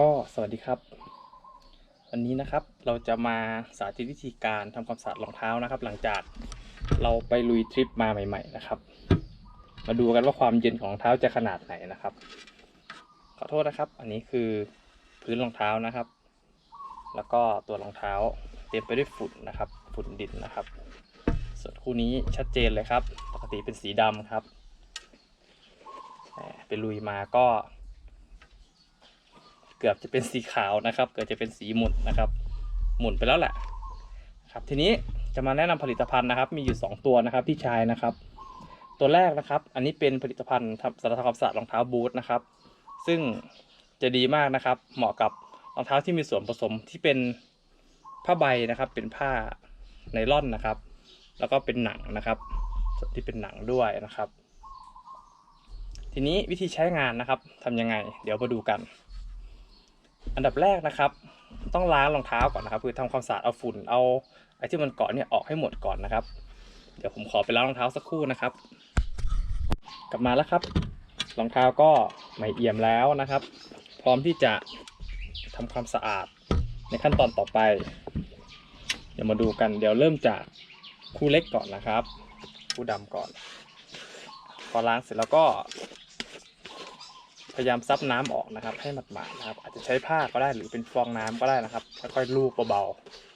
ก็สวัสดีครับ วันนี้นะครับเราจะมาสาธิตวิธีการทำความสะอาดรองเท้านะครับ หลังจากเราไปลุยทริปมาใหม่ ๆ นะครับ มาดูกันว่าความเย็นของรองเท้าจะขนาดไหนนะครับ ขอโทษนะครับ อันนี้คือพื้นรองเท้านะครับ แล้วก็ตัวรองเท้าเต็มไปด้วยฝุ่นนะครับ ฝุ่นดินนะครับ ส่วนคู่นี้ชัดเจนเลยครับ ปกติเป็นสีดำครับไปลุยมาก็ เกือบจะเป็นสีขาวนะครับ เกือบจะเป็นสีหมุนนะครับ หมุนไปแล้วแหละครับทีนี้จะมาแนะนำผลิตภัณฑ์นะครับ มีอยู่ 2 ตัวนะครับที่ใช้นะครับ ตัวแรกนะครับ อันนี้เป็นผลิตภัณฑ์สำหรับทำความสะอาดรองเท้าบูทนะครับ ซึ่งจะดีมากนะครับ เหมาะกับรองเท้าที่มีส่วนผสมที่เป็นผ้าใบนะครับ เป็นผ้าไนล่อนนะครับ แล้วก็เป็นหนังนะครับ ที่เป็นหนังด้วยนะครับ ทีนี้วิธีใช้งานนะครับทำยังไง เดี๋ยวมาดูกัน อันดับแรกนะครับ ต้องล้างรองเท้าก่อนนะครับ คือทำความสะอาดเอาฝุ่นเอาไอ้ที่มันเกาะเนี่ยออกให้หมดก่อนนะครับ เดี๋ยวผมขอไปล้างรองเท้าสักครู่นะครับ กลับมาแล้วครับรองเท้าก็ไม่เอี่ยมแล้วนะครับ พร้อมที่จะทำความสะอาดในขั้นตอนต่อไป เดี๋ยวมาดูกันเดี๋ยวเริ่มจากคู่เล็กก่อนนะครับ คู่ดำก่อน พอล้างเสร็จแล้วก็ พยายามซับน้ำออกนะครับ ให้หมาดๆนะครับ อาจจะใช้ผ้าก็ได้หรือเป็นฟองน้ำก็ได้นะครับค่อยๆลูบเบา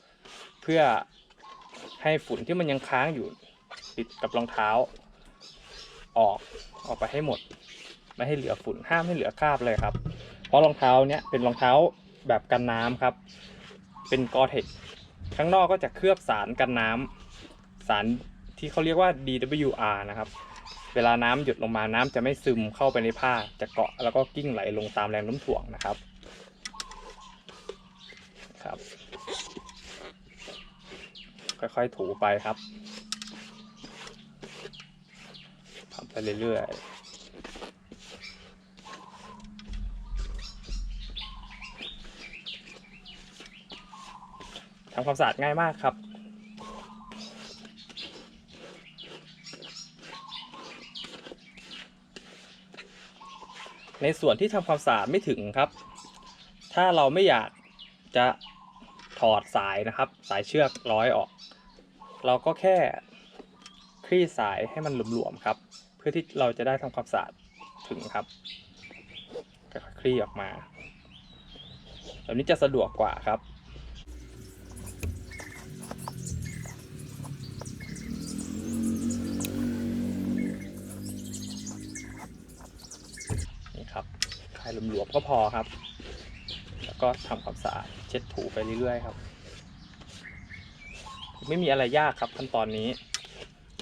ๆเพื่อให้ฝุ่นที่มันยังค้างอยู่ติดกับรองเท้า ออกออกไปให้หมด ไม่ให้เหลือฝุ่นห้ามให้เหลือคราบเลยครับ เพราะรองเท้าเนี้ยเป็นรองเท้าแบบกันน้ำครับ เป็นกอเทคข้างนอกก็จะเคลือบสารกันน้ำสารที่เขาเรียกว่า DWR นะครับ เวลาน้ำหยดลงมาน้ำจะไม่ซึมเข้าไปในผ้าจะเกาะแล้วก็กิ้งไหลลงตามแรงน้มถ่วงนะครับครับ ค่อยๆถูไปครับทำไปเรื่อยๆทำความสะอาดง่ายมากครับ ในส่วนที่ทำความสะอาดไม่ถึงครับ ถ้าเราไม่อยากจะถอดสายนะครับ สายเชือกร้อยออก เราก็แค่คลี่สายให้มันหลวมๆครับ เพื่อที่เราจะได้ทำความสะอาดถึงครับก็คลี่ออกมาแบบนี้จะสะดวกกว่าครับ คลายหลวมๆก็พอครับ แล้วก็ทำความสะอาดเช็ดถูไปเรื่อยๆครับ ไม่มีอะไรยากครับขั้นตอนนี้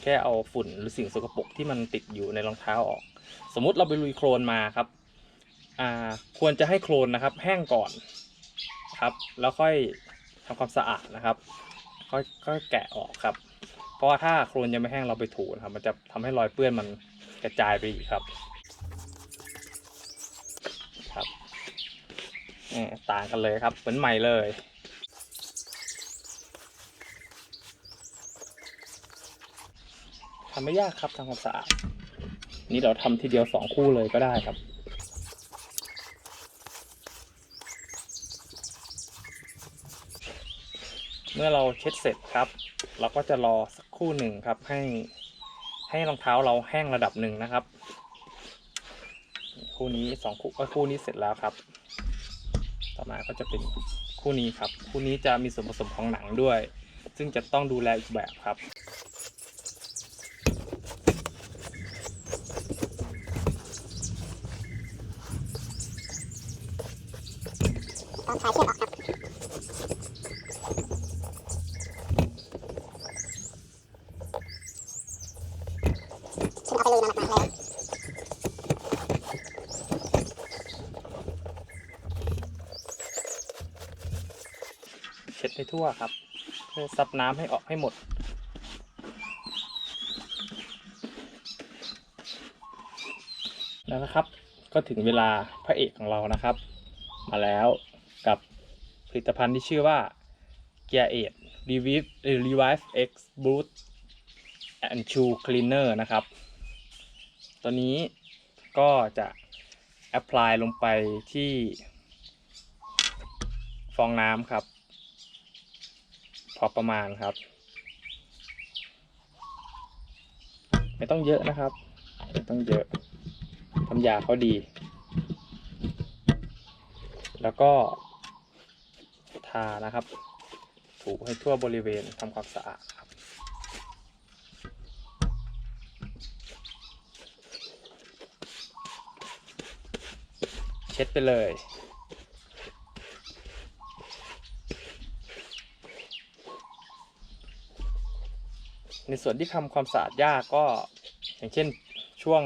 แค่เอาฝุ่นหรือสิ่งสกปรกที่มันติดอยู่ในรองเท้าออก สมมุติเราไปลุยโคลนมาครับอ่าควรจะให้โคลนนะครับ แห้งก่อนครับ แล้วค่อยทำความสะอาดนะครับค่อยค่อยแกะออกครับ เพราะว่าถ้าโคลนยังไม่แห้งเราไปถูนะครับ มันจะทำให้รอยเปื้อนมันกระจายไปอีกครับ ต่างกันเลยครับ เหมือนใหม่เลย ทำไม่ยากครับทำความสะอาด นี่เราทำทีเดียวสองคู่เลยก็ได้ครับเมื่อเราเช็ดเสร็จครับ เราก็จะรอสักคู่หนึ่งครับ ให้ให้รองเท้าเราแห้งระดับหนึ่งนะครับ คู่นี้สองคู่ก็คู่นี้เสร็จแล้วครับ อมาก็จะเป็นคู่นี้ครับ คู่นี้จะมีส่วนผสมของหนังด้วย ซึ่งจะต้องดูแลอีกแบบครับตอนสายเชือกออก ทั่วครับ เพื่อซับน้ำให้ออกให้หมด แล้วนะครับก็ถึงเวลาพระเอกของเรานะครับ มาแล้วกับผลิตภัณฑ์ที่ชื่อว่า Gear 8 Revive Revive X Boot and Shoe Cleaner นะครับ ตัวนี้ก็จะ apply ลงไปที่ฟองน้ำครับ พอประมาณครับ ไม่ต้องเยอะนะครับ ไม่ต้องเยอะน้ำยาเขาดี แล้วก็ทานะครับ ถูให้ทั่วบริเวณทำความสะอาดครับเช็ดไปเลย ในส่วนที่ทำความสะอาดยากก็อย่างเช่นช่วง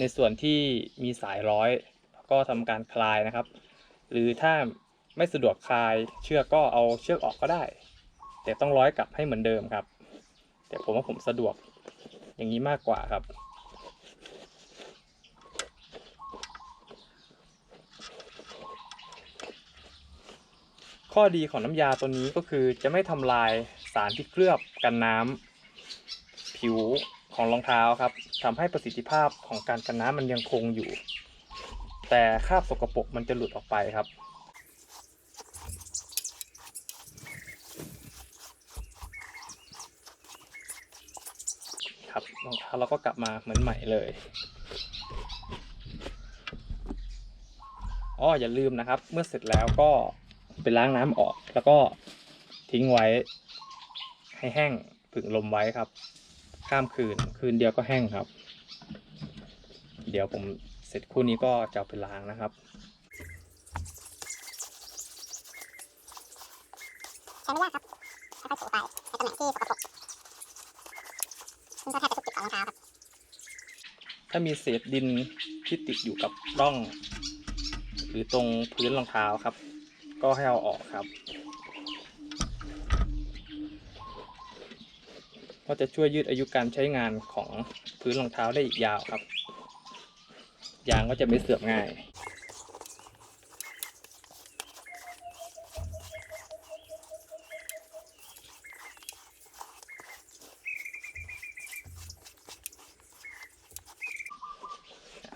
ในส่วนที่มีสายร้อย ก็ทำการคลายนะครับ หรือถ้าไม่สะดวกคลายเชือกก็เอาเชือกออกก็ได้ แต่ต้องร้อยกลับให้เหมือนเดิมครับ แต่ผมว่าผมสะดวกอย่างนี้มากกว่าครับข้อดีของน้ำยาตัวนี้ก็คือจะไม่ทำลาย สารที่เคลือบกันน้ำผิวของรองเท้าครับทำให้ประสิทธิภาพของการกันน้ำมันยังคงอยู่ แต่คราบสกปรกมันจะหลุดออกไปครับครับรองเท้าเราก็กลับมาเหมือนใหม่เลยอ๋ออย่าลืมนะครับ เมื่อเสร็จแล้วก็ไปล้างน้ำออกแล้วก็ทิ้งไว้ ให้แห้งผึ่งลมไว้ครับ ข้ามคืนคืนเดียวก็แห้งครับ เดี๋ยวผมเสร็จคู่นี้ก็จะเอาไปล้างนะครับใช้ไม่ยากครับค่อยๆถูไปในตำแหน่งที่สกปรกซึ่งก็แทบจะทุกจุดของรองเท้าครับ ถ้ามีเศษดินที่ติดอยู่กับร่อง หรือตรงพื้นรองเท้าครับ ก็ให้เอาออกครับ ก็จะช่วยยืดอายุการใช้งานของพื้นรองเท้าได้อีกยาวครับ ยางก็จะไม่เสื่อมง่าย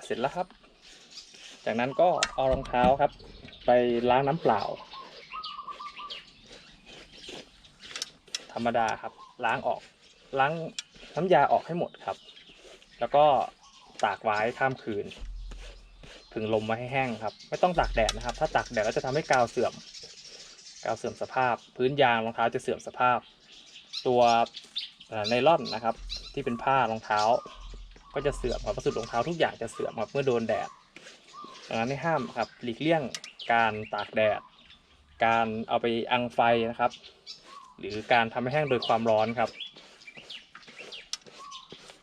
เสร็จแล้วครับ จากนั้นก็เอารองเท้าครับ ไปล้างน้ำเปล่า ธรรมดาครับล้างออก ล้างน้ำยาออกให้หมดครับ แล้วก็ตากไว้ข้ามคืนผึ่งลมไว้ให้แห้งครับ ไม่ต้องตากแดดนะครับ ถ้าตากแดดแล้วจะทำให้กาวเสื่อม กาวเสื่อมสภาพ พื้นยางรองเท้าจะเสื่อมสภาพ ตัวไนล่อนนะครับ ที่เป็นผ้ารองเท้า ก็จะเสื่อมครับวัสดุรองเท้าทุกอย่างจะเสื่อมครับเมื่อโดนแดดดังนั้นให้ห้ามครับหลีกเลี่ยงการตากแดด การเอาไปอังไฟนะครับ หรือการทำให้แห้งโดยความร้อนครับ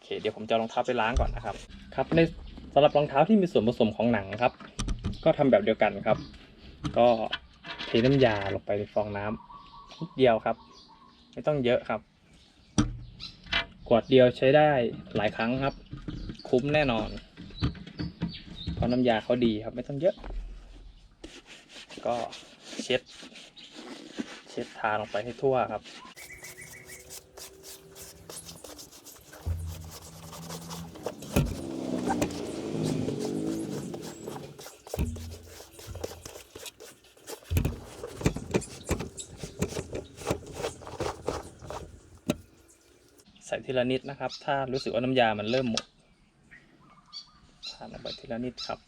เคเดี๋ยวผมจะรองเท้าไปล้างก่อนนะครับครับในสำหรับรองเท้าที่มีส่วนผสมของหนังครับ ก็ทำแบบเดียวกันครับ ก็เทน้ำยาลงไปในฟองน้ำนิดเดียวครับ ไม่ต้องเยอะครับขวดเดียวใช้ได้หลายครั้งครับ คุ้มแน่นอนเพราะน้ำยาเขาดีครับ ไม่ต้องเยอะ ก็เช็ด เช็ดทาลงไปให้ทั่วครับ ทีละนิดนะครับ ถ้ารู้สึกว่าน้ำยามันเริ่มหมดทานลงไปทีละนิดครับ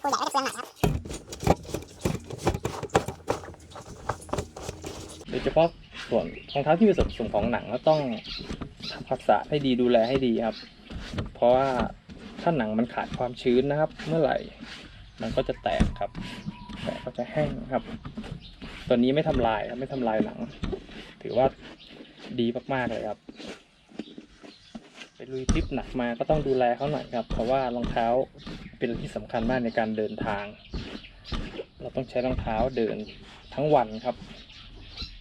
ผู้ใหญ่ก็จะเปลืองหน่อยครับโดยเฉพาะส่วนรองเท้าที่มีส่วนผสมของหนังก็ต้องทำความสะอาดให้ดีดูแลให้ดีครับ เพราะว่าถ้าหนังมันขาดความชื้นนะครับ เมื่อไหร่ มันก็จะแตกครับ แตกก็จะแห้งครับ ตัวนี้ไม่ทำลายไม่ทำลายหนัง ถือว่าดีมากๆเลยครับไปลุยทริปหนักมาก็ต้องดูแลเขาหน่อยครับ เพราะว่ารองเท้าเป็นที่สำคัญมากในการเดินทาง เราต้องใช้รองเท้าเดินทั้งวันครับ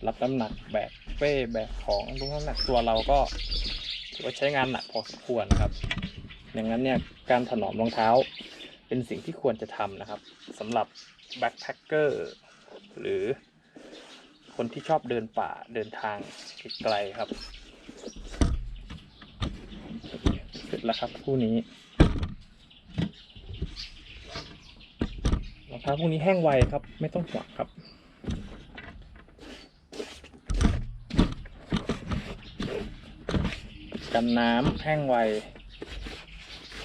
รับน้ำหนักแบกเป้แบกของลุกน้ำหนักตัวเราก็ถือว่าใช้งานหนักพอสมควรครับ อย่างนั้นเนี่ยการถนอมรองเท้าเป็นสิ่งที่ควรจะทำนะครับสำหรับแบ็คแพคเกอร์หรือ คนที่ชอบเดินป่าเดินทางไกลครับเสร็จแล้วครับคู่นี้องเท้าพวกนี้แห้งไวครับ ไม่ต้องห่วงครับกันน้ำแห้งไว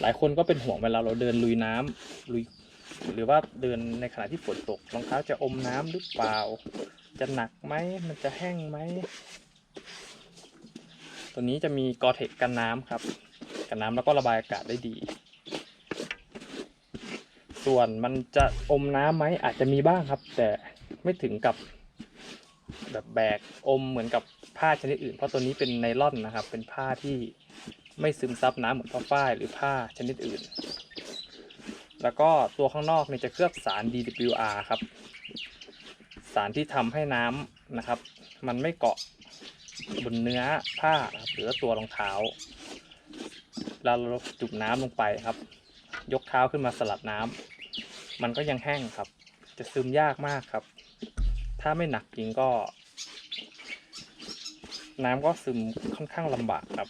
หลายคนก็เป็นห่วงเวลาเราเดินลุยน้ำลุย หรือว่าเดินในขณะที่ฝนตกรองเท้าจะอมน้ำหรือเปล่า จะหนักไหมมันจะแห้งไหมตัวนี้จะมีกอเทคกันน้ำครับ กันน้ำแล้วก็ระบายอากาศได้ดี ส่วนมันจะอมน้ำไหมอาจจะมีบ้างครับ แต่ไม่ถึงกับแบบแบกอมเหมือนกับผ้าชนิดอื่น เพราะตัวนี้เป็นไนล่อนนะครับ เป็นผ้าที่ไม่ซึมซับน้ำเหมือนผ้าฝ้ายหรือผ้าชนิดอื่น แล้วก็ตัวข้างนอกเนี่ยจะเคลือบสาร DWR ครับ สารที่ทำให้น้ำนะครับ มันไม่เกาะบนเนื้อผ้าหรือตัวรองเท้าเราจุ่มน้ำลงไปครับ ยกเท้าขึ้นมาสลัดน้ำมันก็ยังแห้งครับ จะซึมยากมากครับ ถ้าไม่หนักจริงก็ น้ำก็ซึมค่อนข้างลำบากครับ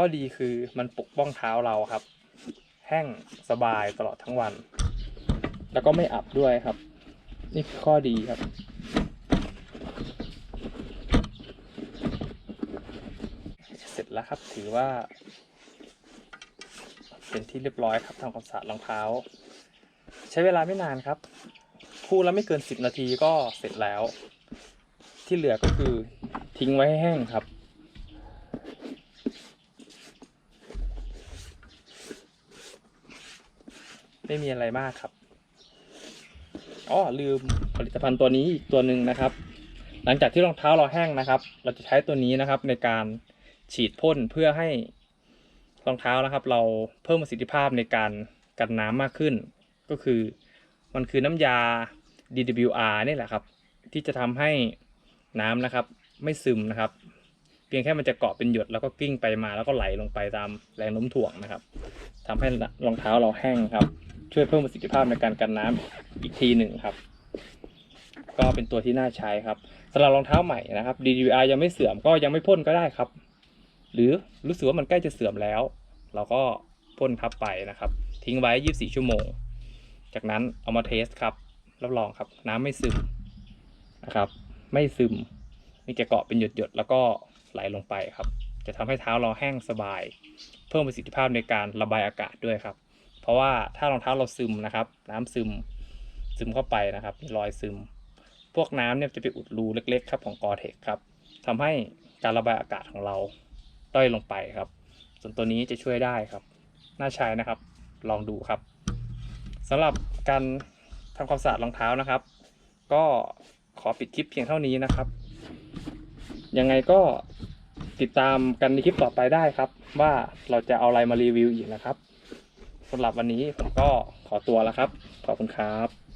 ข้อดีคือมันปกป้องเท้าเราครับ แห้งสบายตลอดทั้งวัน แล้วก็ไม่อับด้วยครับ นี่คือข้อดีครับ เสร็จแล้วครับถือว่า เป็นที่เรียบร้อยครับทำความสะอาดรองเท้า ใช้เวลาไม่นานครับคู่ละไม่เกินสิบนาทีก็เสร็จแล้ว ที่เหลือก็คือทิ้งไว้ให้แห้งครับ ไม่มีอะไรมากครับอ๋อลืมผลิตภัณฑ์ตัวนี้อีกตัวหนึ่งนะครับ หลังจากที่รองเท้าเราแห้งนะครับ เราจะใช้ตัวนี้นะครับในการฉีดพ่นเพื่อให้รองเท้านะครับ เราเพิ่มประสิทธิภาพในการกันน้ำมากขึ้น ก็คือมันคือน้ำยา DWR นี่แหละครับ ที่จะทำให้น้ำนะครับ ไม่ซึมนะครับ เพียงแค่มันจะเกาะเป็นหยดแล้วก็กิ้งไปมาแล้วก็ไหลลงไปตามแรงโน้มถ่วงนะครับทำให้รองเท้าเราแห้งครับ ช่วยเพิ่มประสิทธิภาพในการกันน้ำอีกทีหนึ่งครับ ก็เป็นตัวที่น่าใช้ครับสำหรับรองเท้าใหม่นะครับ DWR ยังไม่เสื่อมก็ยังไม่พ่นก็ได้ครับ หรือรู้สึกว่ามันใกล้จะเสื่อมแล้ว เราก็พ่นทับไปนะครับ ทิ้งไว้ 24 ชั่วโมง จากนั้นเอามาเทสครับรับรองครับ น้ำไม่ซึมนะครับ ไม่ซึมมีจะเกาะเป็นหยดๆแล้วก็ไหลลงไปครับ จะทำให้เท้าเราแห้งสบาย เพิ่มประสิทธิภาพในการระบายอากาศด้วยครับ ราะว่าถ้ารองเท้าเราซึมนะครับ น้ำซึมซึมเข้าไปนะครับมีรอยซึม พวกน้ำเนี่ยจะไปอุดรูเล็ก ๆ ครับของกอเทคครับทำให้การระบายอากาศของเราด้อยลงไปครับ ส่วนตัวนี้จะช่วยได้ครับ น่าใช้นะครับ ลองดูครับสำหรับการทำความสะอาดรองเท้านะครับ ก็ขอปิดคลิปเพียงเท่านี้นะครับ ยังไงก็ติดตามกันในคลิปต่อไปได้ครับ ว่าเราจะเอาอะไรมารีวิวอีกนะครับ สำหรับวันนี้ผมก็ขอตัวแล้วครับ ขอบคุณครับ